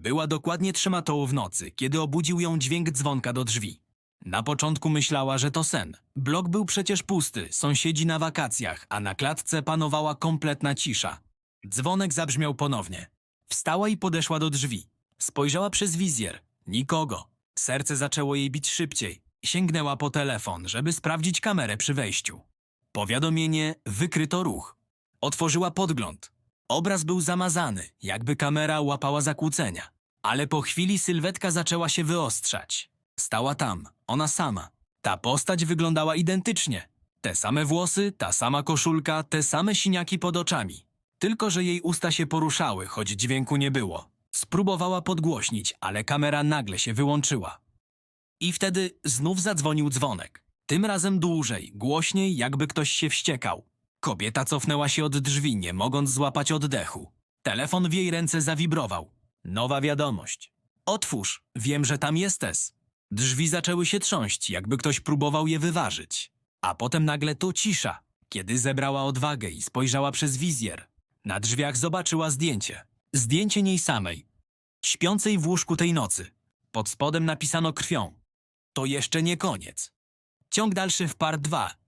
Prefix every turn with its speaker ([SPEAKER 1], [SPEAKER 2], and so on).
[SPEAKER 1] Była dokładnie trzymatoło w nocy, kiedy obudził ją dźwięk dzwonka do drzwi. Na początku myślała, że to sen. Blok był przecież pusty, sąsiedzi na wakacjach, a na klatce panowała kompletna cisza. Dzwonek zabrzmiał ponownie. Wstała i podeszła do drzwi. Spojrzała przez wizjer. Nikogo. Serce zaczęło jej bić szybciej. Sięgnęła po telefon, żeby sprawdzić kamerę przy wejściu. Powiadomienie wykryto ruch. Otworzyła podgląd. Obraz był zamazany, jakby kamera łapała zakłócenia. Ale po chwili sylwetka zaczęła się wyostrzać. Stała tam, ona sama. Ta postać wyglądała identycznie. Te same włosy, ta sama koszulka, te same siniaki pod oczami. Tylko, że jej usta się poruszały, choć dźwięku nie było. Spróbowała podgłośnić, ale kamera nagle się wyłączyła. I wtedy znów zadzwonił dzwonek. Tym razem dłużej, głośniej, jakby ktoś się wściekał. Kobieta cofnęła się od drzwi, nie mogąc złapać oddechu. Telefon w jej ręce zawibrował. Nowa wiadomość. Otwórz, wiem, że tam jesteś. Drzwi zaczęły się trząść, jakby ktoś próbował je wyważyć. A potem nagle to cisza, kiedy zebrała odwagę i spojrzała przez wizjer. Na drzwiach zobaczyła zdjęcie. Zdjęcie niej samej. Śpiącej w łóżku tej nocy. Pod spodem napisano krwią. To jeszcze nie koniec. Ciąg dalszy w part 2.